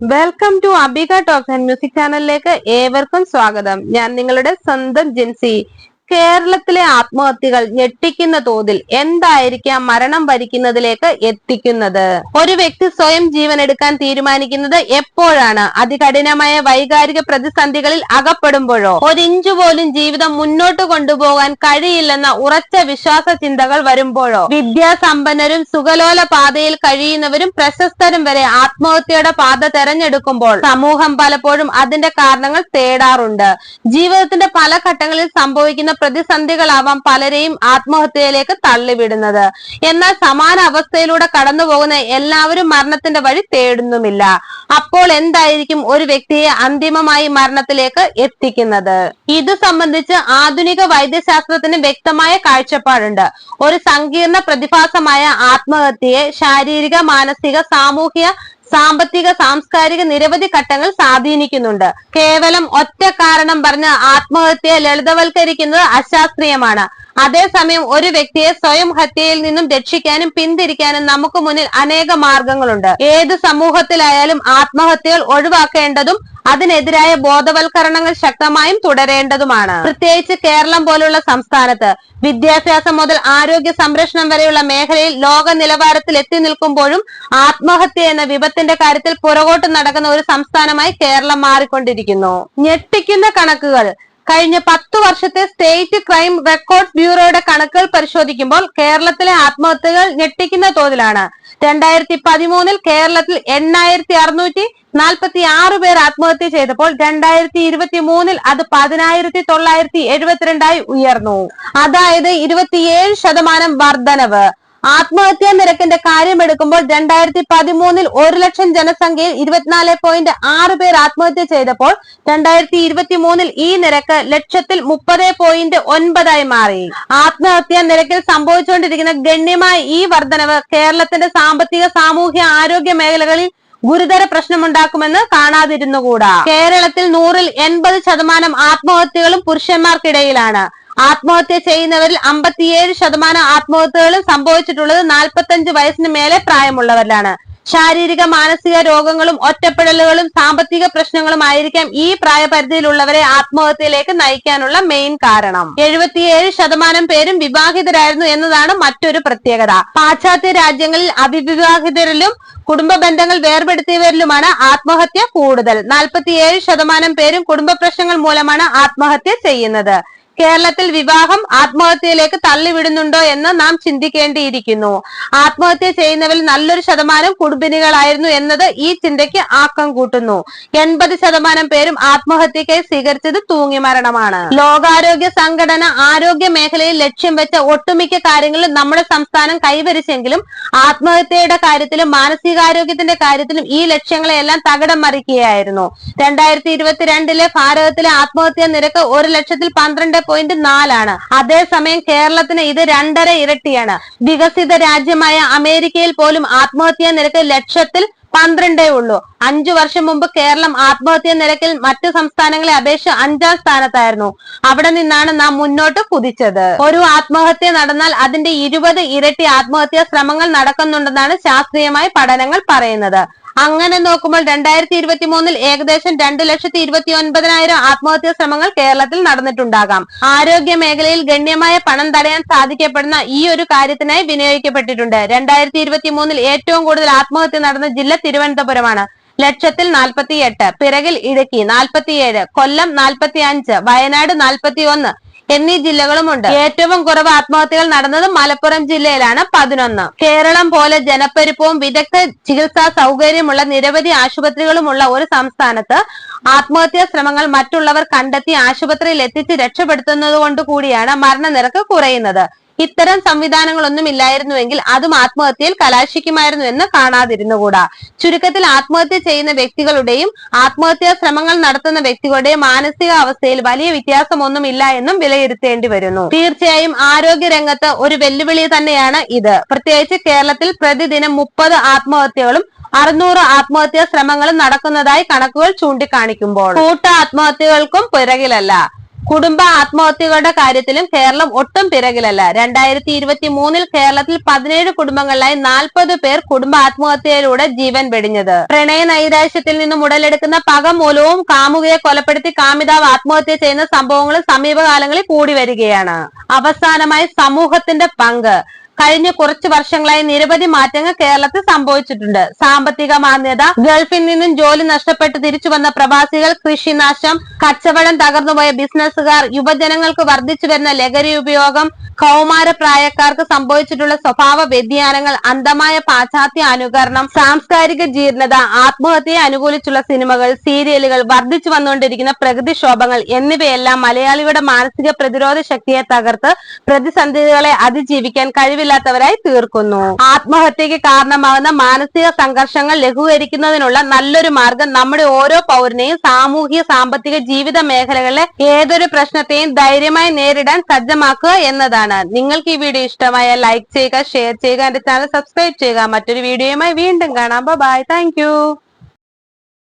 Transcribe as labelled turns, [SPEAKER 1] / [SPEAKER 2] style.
[SPEAKER 1] Welcome to Abika talks and music ചാനലിലേക്ക് ഏവർക്കും സ്വാഗതം. ഞാൻ നിങ്ങളുടെ സ്വന്തം ജിൻസി. കേരളത്തിലെ ആത്മഹത്യകൾ ഞെട്ടിക്കുന്ന തോതിൽ എന്തായിരിക്കാം മരണം ഭരിക്കുന്നതിലേക്ക് എത്തിക്കുന്നത്? ഒരു വ്യക്തി സ്വയം ജീവൻ എടുക്കാൻ തീരുമാനിക്കുന്നത് എപ്പോഴാണ്? അതികഠിനമായ വൈകാരിക പ്രതിസന്ധികളിൽ അകപ്പെടുമ്പോഴോ? ഒരിഞ്ചു പോലും ജീവിതം മുന്നോട്ട് കൊണ്ടുപോകാൻ കഴിയില്ലെന്ന ഉറച്ച വിശ്വാസ ചിന്തകൾ വരുമ്പോഴോ? വിദ്യാസമ്പന്നരും സുഖലോല പാതയിൽ കഴിയുന്നവരും പ്രശസ്തരും വരെ ആത്മഹത്യയുടെ പാത തെരഞ്ഞെടുക്കുമ്പോൾ സമൂഹം പലപ്പോഴും അതിന്റെ കാരണങ്ങൾ തേടാറുണ്ട്. ജീവിതത്തിന്റെ പല ഘട്ടങ്ങളിൽ സംഭവിക്കുന്ന പ്രതിസന്ധികളാവാം പലരെയും ആത്മഹത്യയിലേക്ക് തള്ളിവിടുന്നത്. എന്നാൽ സമാന അവസ്ഥയിലൂടെ കടന്നു പോകുന്ന എല്ലാവരും മരണത്തിന്റെ വഴി തേടുന്നുമില്ല. അപ്പോൾ എന്തായിരിക്കും ഒരു വ്യക്തിയെ അന്തിമമായി മരണത്തിലേക്ക് എത്തിക്കുന്നത്? ഇത് സംബന്ധിച്ച് ആധുനിക വൈദ്യശാസ്ത്രത്തിന് വ്യക്തമായ കാഴ്ചപ്പാടുണ്ട്. ഒരു സങ്കീർണ പ്രതിഭാസമായ ആത്മഹത്യയെ ശാരീരിക മാനസിക സാമൂഹിക സാമ്പത്തിക സാംസ്കാരിക നിരവധി ഘട്ടങ്ങൾ സ്വാധീനിക്കുന്നുണ്ട്. കേവലം ഒറ്റ കാരണം പറഞ്ഞ് ആത്മഹത്യയെ ലളിതവൽക്കരിക്കുന്നത് അശാസ്ത്രീയമാണ്. അതേസമയം ഒരു വ്യക്തിയെ സ്വയം ഹത്യയിൽ നിന്നും രക്ഷിക്കാനും പിന്തിരിക്കാനും നമുക്ക് മുന്നിൽ അനേക മാർഗങ്ങളുണ്ട്. ഏത് സമൂഹത്തിലായാലും ആത്മഹത്യകൾ ഒഴിവാക്കേണ്ടതും അതിനെതിരായ ബോധവൽക്കരണങ്ങൾ ശക്തമായും തുടരേണ്ടതുമാണ്. പ്രത്യേകിച്ച് കേരളം പോലുള്ള സംസ്ഥാനത്ത് വിദ്യാഭ്യാസം മുതൽ ആരോഗ്യ സംരക്ഷണം വരെയുള്ള മേഖലയിൽ ലോക നിലവാരത്തിൽ എത്തി നിൽക്കുമ്പോഴും ആത്മഹത്യ എന്ന വിപത്തിന്റെ കാര്യത്തിൽ പുറകോട്ട് നടക്കുന്ന ഒരു സംസ്ഥാനമായി കേരളം മാറിക്കൊണ്ടിരിക്കുന്നു. ഞെട്ടിക്കുന്ന കണക്കുകൾ കഴിഞ്ഞ പത്ത് വർഷത്തെ സ്റ്റേറ്റ് ക്രൈം റെക്കോർഡ് ബ്യൂറോയുടെ കണക്കുകൾ പരിശോധിക്കുമ്പോൾ കേരളത്തിലെ ആത്മഹത്യകൾ ഞെട്ടിക്കുന്ന തോതിലാണ്. രണ്ടായിരത്തി പതിമൂന്നിൽ കേരളത്തിൽ എണ്ണായിരത്തി അറുന്നൂറ്റി നാൽപ്പത്തി ആറ് പേർ ആത്മഹത്യ ചെയ്തപ്പോൾ രണ്ടായിരത്തി ഇരുപത്തി മൂന്നിൽ അത് പതിനായിരത്തി തൊള്ളായിരത്തി എഴുപത്തിരണ്ടായി ഉയർന്നു. അതായത് ഇരുപത്തിയേഴ് ശതമാനം വർധനവ്. ആത്മഹത്യാ നിരക്കിന്റെ കാര്യമെടുക്കുമ്പോൾ രണ്ടായിരത്തി പതിമൂന്നിൽ ഒരു ലക്ഷം ജനസംഖ്യയിൽ ഇരുപത്തിനാല് പോയിന്റ് ആറ് പേർ ആത്മഹത്യ ചെയ്തപ്പോൾ രണ്ടായിരത്തി ഇരുപത്തി മൂന്നിൽ ഈ നിരക്ക് ലക്ഷത്തിൽ മുപ്പത് പോയിന്റ് ഒൻപതായി മാറി. ആത്മഹത്യാ നിരക്കിൽ സംഭവിച്ചുകൊണ്ടിരിക്കുന്ന ഗണ്യമായ ഈ വർധനവ് കേരളത്തിന്റെ സാമ്പത്തിക സാമൂഹ്യ ആരോഗ്യ മേഖലകളിൽ ഗുരുതര പ്രശ്നമുണ്ടാക്കുമെന്ന് കാണാതിരുന്നുകൂടാ. കേരളത്തിൽ നൂറിൽ എൺപത് ശതമാനം ആത്മഹത്യകളും പുരുഷന്മാർക്കിടയിലാണ്. ആത്മഹത്യ ചെയ്യുന്നവരിൽ അമ്പത്തിയേഴ് ശതമാനം ആത്മഹത്യകളും സംഭവിച്ചിട്ടുള്ളത് നാൽപ്പത്തഞ്ച് വയസ്സിന് മേലെ പ്രായമുള്ളവരിലാണ്. ശാരീരിക മാനസിക രോഗങ്ങളും ഒറ്റപ്പെടലുകളും സാമ്പത്തിക പ്രശ്നങ്ങളും ആയിരിക്കാം ഈ പ്രായപരിധിയിലുള്ളവരെ ആത്മഹത്യയിലേക്ക് നയിക്കാനുള്ള മെയിൻ കാരണം. എഴുപത്തിയേഴ് ശതമാനം പേരും വിവാഹിതരായിരുന്നു എന്നതാണ് മറ്റൊരു പ്രത്യേകത. പാശ്ചാത്യ രാജ്യങ്ങളിൽ അവിവിവാഹിതരിലും കുടുംബ ബന്ധങ്ങൾ വേർപെടുത്തിയവരിലുമാണ് ആത്മഹത്യ കൂടുതൽ. നാൽപ്പത്തിയേഴ് ശതമാനം പേരും കുടുംബ പ്രശ്നങ്ങൾ മൂലമാണ് ആത്മഹത്യ ചെയ്യുന്നത്. കേരളത്തിൽ വിവാഹം ആത്മഹത്യയിലേക്ക് തള്ളിവിടുന്നുണ്ടോ എന്ന് നാം ചിന്തിക്കേണ്ടിയിരിക്കുന്നു. ആത്മഹത്യ ചെയ്യുന്നവരിൽ നല്ലൊരു ശതമാനം കുടുംബിനികളായിരുന്നു എന്നത് ഈ ചിന്തയ്ക്ക് ആക്കം കൂട്ടുന്നു. എൺപത് ശതമാനം പേരും ആത്മഹത്യക്കായി സ്വീകരിച്ചത് തൂങ്ങി മരണമാണ് ലോകാരോഗ്യ സംഘടന ആരോഗ്യ മേഖലയിൽ ലക്ഷ്യം വെച്ച ഒട്ടുമിക്ക കാര്യങ്ങളിൽ നമ്മുടെ സംസ്ഥാനം കൈവരിച്ചെങ്കിലും ആത്മഹത്യയുടെ കാര്യത്തിലും മാനസികാരോഗ്യത്തിന്റെ കാര്യത്തിലും ഈ ലക്ഷ്യങ്ങളെല്ലാം തകിടം മറിക്കുകയായിരുന്നു. രണ്ടായിരത്തി ഇരുപത്തിരണ്ടിലെ ഭാരതത്തിലെ ആത്മഹത്യാ നിരക്ക് ഒരു ലക്ഷത്തിൽ പന്ത്രണ്ട് പോയിന്റ് നാലാണ് അതേസമയം കേരളത്തിന് ഇത് രണ്ടര ഇരട്ടിയാണ്. വികസിത രാജ്യമായ അമേരിക്കയിൽ പോലും ആത്മഹത്യാ നിരക്ക് ലക്ഷത്തിൽ പന്ത്രണ്ടേ ഉള്ളൂ. അഞ്ചു വർഷം മുമ്പ് കേരളം ആത്മഹത്യാ നിരക്കിൽ മറ്റു സംസ്ഥാനങ്ങളെ അപേക്ഷിച്ച് അഞ്ചാം സ്ഥാനത്തായിരുന്നു. അവിടെ നിന്നാണ് നാം മുന്നോട്ട് കുതിച്ചത്. ഒരു ആത്മഹത്യ നടന്നാൽ അതിന്റെ ഇരുപത് ഇരട്ടി ആത്മഹത്യാ ശ്രമങ്ങൾ നടക്കുന്നുണ്ടെന്നാണ് ശാസ്ത്രീയമായ പഠനങ്ങൾ പറയുന്നത്. അങ്ങനെ നോക്കുമ്പോൾ രണ്ടായിരത്തി ഇരുപത്തി മൂന്നിൽ ഏകദേശം രണ്ടു ലക്ഷത്തി ഇരുപത്തി ഒൻപതിനായിരം ആത്മഹത്യാ ശ്രമങ്ങൾ കേരളത്തിൽ നടന്നിട്ടുണ്ടാകാം. ആരോഗ്യ മേഖലയിൽ ഗണ്യമായ പണം തടയാൻ സാധിക്കപ്പെടുന്ന ഈ ഒരു കാര്യത്തിനായി വിനിയോഗിക്കപ്പെട്ടിട്ടുണ്ട്. രണ്ടായിരത്തി ഇരുപത്തി മൂന്നിൽ ഏറ്റവും കൂടുതൽ ആത്മഹത്യ നടന്ന ജില്ല തിരുവനന്തപുരമാണ്. ലക്ഷത്തിൽ നാൽപ്പത്തി എട്ട് പിറകിൽ ഇടുക്കി നാൽപ്പത്തിയേഴ് കൊല്ലം നാൽപ്പത്തി അഞ്ച് വയനാട് നാൽപ്പത്തി ഒന്ന് എന്നീ ജില്ലകളുമുണ്ട്. ഏറ്റവും കുറവ് ആത്മഹത്യകൾ നടന്നത് മലപ്പുറം ജില്ലയിലാണ്. പതിനൊന്ന്. കേരളം പോലെ ജനപ്പെരുപ്പവും വിദഗ്ധ ചികിത്സാ സൗകര്യമുള്ള നിരവധി ആശുപത്രികളുമുള്ള ഒരു സംസ്ഥാനത്ത് ആത്മഹത്യാ ശ്രമങ്ങൾ മറ്റുള്ളവർ കണ്ടെത്തി ആശുപത്രിയിൽ എത്തിച്ച് രക്ഷപ്പെടുത്തുന്നത് കൊണ്ട് കൂടിയാണ് മരണനിരക്ക് കുറയുന്നത്. ഇത്തരം സംവിധാനങ്ങളൊന്നും ഇല്ലായിരുന്നുവെങ്കിൽ അതും ആത്മഹത്യയിൽ കലാശിക്കുമായിരുന്നു എന്ന് കാണാതിരുന്നുകൂടാ. ചുരുക്കത്തിൽ ആത്മഹത്യ ചെയ്യുന്ന വ്യക്തികളുടെയും ആത്മഹത്യാ ശ്രമങ്ങൾ നടത്തുന്ന വ്യക്തികളുടെയും മാനസികാവസ്ഥയിൽ വലിയ വ്യത്യാസമൊന്നും ഇല്ല എന്നും വിലയിരുത്തേണ്ടി വരുന്നു. തീർച്ചയായും ആരോഗ്യ രംഗത്ത് ഒരു വെല്ലുവിളി തന്നെയാണ് ഇത്. പ്രത്യേകിച്ച് കേരളത്തിൽ പ്രതിദിനം മുപ്പത് ആത്മഹത്യകളും അറുന്നൂറ് ആത്മഹത്യാ ശ്രമങ്ങളും നടക്കുന്നതായി കണക്കുകൾ ചൂണ്ടിക്കാണിക്കുമ്പോൾ. കൂട്ട ആത്മഹത്യകൾക്കും പിറകിലല്ല. കുടുംബ ആത്മഹത്യകളുടെ കാര്യത്തിലും കേരളം ഒട്ടും പിറകിലല്ല. രണ്ടായിരത്തി ഇരുപത്തി മൂന്നിൽ കേരളത്തിൽ പതിനേഴ് കുടുംബങ്ങളിലായി നാൽപ്പത് പേർ കുടുംബ ആത്മഹത്യയിലൂടെ ജീവൻ വെടിഞ്ഞത്. പ്രണയ നൈരാശ്യത്തിൽ നിന്നും ഉടലെടുക്കുന്ന പക മൂലവും കാമുകയെ കൊലപ്പെടുത്തി കാമിതാവ് ആത്മഹത്യ ചെയ്യുന്ന സംഭവങ്ങൾ സമീപകാലങ്ങളിൽ കൂടി വരികയാണ്. അവസാനമായി സമൂഹത്തിന്റെ പങ്ക്. കഴിഞ്ഞ കുറച്ച് വർഷങ്ങളായി നിരവധി മാറ്റങ്ങൾ കേരളത്തിൽ സംഭവിച്ചിട്ടുണ്ട്. സാമ്പത്തിക മാന്യത ഗൾഫിൽ നിന്നും ജോലി നഷ്ടപ്പെട്ട് തിരിച്ചു വന്ന പ്രവാസികൾ കൃഷിനാശം കച്ചവടം തകർന്നുപോയ ബിസിനസ്സുകാർ യുവജനങ്ങൾക്ക് വർദ്ധിച്ചു വരുന്ന ലഹരി ഉപയോഗം കൗമാര പ്രായക്കാർക്ക് സംഭവിച്ചിട്ടുള്ള സ്വഭാവ വ്യതിയാനങ്ങൾ അന്ധമായ പാശ്ചാത്യ അനുകരണം സാംസ്കാരിക ജീർണത ആത്മഹത്യയെ അനുകൂലിച്ചുള്ള സിനിമകൾ സീരിയലുകൾ വർദ്ധിച്ചു വന്നുകൊണ്ടിരിക്കുന്ന പ്രകൃതിക്ഷോഭങ്ങൾ എന്നിവയെല്ലാം മലയാളിയുടെ മാനസിക പ്രതിരോധ ശക്തിയെ തകർത്ത് പ്രതിസന്ധികളെ അതിജീവിക്കാൻ കഴിവില്ലാത്തവരായി തീർക്കുന്നു. ആത്മഹത്യക്ക് കാരണമാകുന്ന മാനസിക സംഘർഷങ്ങൾ ലഘൂകരിക്കുന്നതിനുള്ള നല്ലൊരു മാർഗം നമ്മുടെ ഓരോ പൗരനെയും സാമൂഹിക സാമ്പത്തിക ജീവിത മേഖലകളിലെ ഏതൊരു പ്രശ്നത്തെയും ധൈര്യമായി നേരിടാൻ സജ്ജമാക്കുക എന്നതാണ്. നിങ്ങൾക്ക് ഈ വീഡിയോ ഇഷ്ടമായ ലൈക്ക് ചെയ്യുക ഷെയർ ചെയ്യുക എന്റെ ചാനൽ സബ്സ്ക്രൈബ് ചെയ്യുക. മറ്റൊരു വീഡിയോയുമായി വീണ്ടും കാണാം. Bye thank